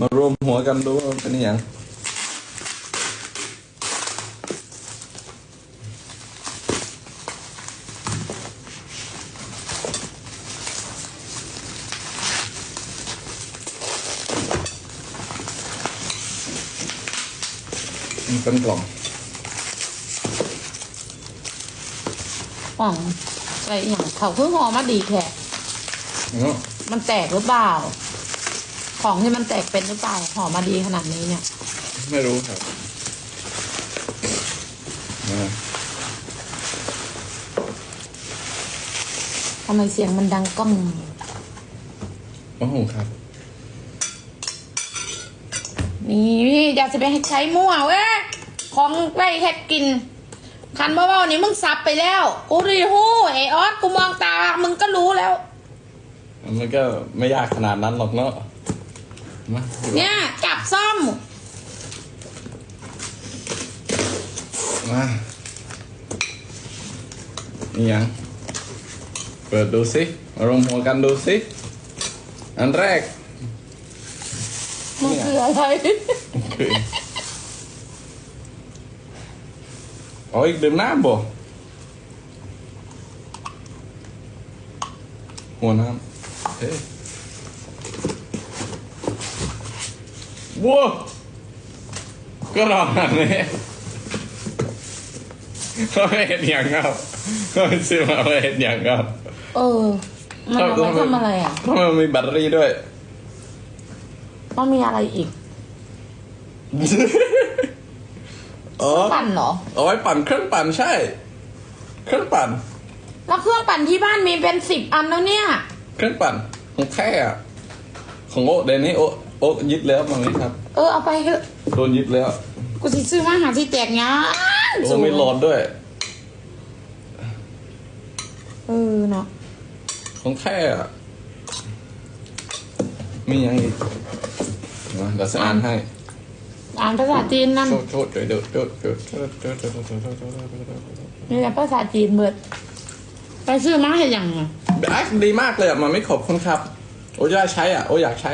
มารวมหัวกันดูว่าเป็นอย่างมันเป็นกล่องป่องอะไรอย่างเขาเพิ่งหอมาดีแค่เนาะมันแตกหรือเปล่า ของที่มันแตกเป็นหรือเปล่าหอมาดีขนาดนี้เนี่ย ไม่รู้ครับอ่าทำไมเสียงมันดังก้องโอ้โหครับ นี่อยากจะไปให้ใช้มั่วเว้ยของไว้แค่กิน คันเบาๆนี่มึงสับไปแล้ว กูรีหู้ไอออสกูมองตา มึงก็รู้แล้ว มันก็ไม่ยากขนาดนั้นหรอกเนาะ nha yeah, cặp xong. À. yang berdosi merumpulkan dosi antrek mungkin lain Ôi đừng nam bộ Hồ Nam. วมหัวกันดูสิอันแรกมันคืออะไรคืออ๋ออีกดื่มน้ำบ่หัวน้ำเฮ้ยว้าวก็รอหันเลยเขาไม่เห็นอย่างครับเขาไม่ซื้อมาไม่เห็นอย่างครับเออ มันเอาไว้ทำอะไรอะทำไมมันมีแบตเตอรี่ด้วย มันมีอะไรอีกอ๋อปั่นเหรอเอาไว้ปั่นเครื่องปั่นใช่ เครื่องปั่น แล้วเครื่องปั่นที่บ้านมีเป็นสิบอันแล้วเนี่ย เครื่องปั่นของแท้อะของโอ๊ะเดยวนี้โอ๊ะ โอ๊ะยึดแล้วมันนี้ครับ เออเอาไปเถอะโดนยึดแล้วกูสิซื้อมาหาที่แตกงานโอ้ไม่ร้อนด้วย เออเนาะของแท้อะมียังอีกมาเดี๋ยวจะอ่านให้ อ่านภาษาจีนนั่นโทษโทษเดี๋ยวเดี๋ยวเดี๋ยวเดี๋ยวเดี๋ยวเดี๋ยวเดี๋ยวเดี๋ยวเดี๋ยวเดี๋ยวเดี๋ยวเดี๋ยวนี่แหละภาษาจีนเบิด ไปซื้อมาให้ยังอะอะดีมากเลยอะมันไม่ขอบคุณครับ โอ้ยอยากใช้อะ โอ้ยอยากใช้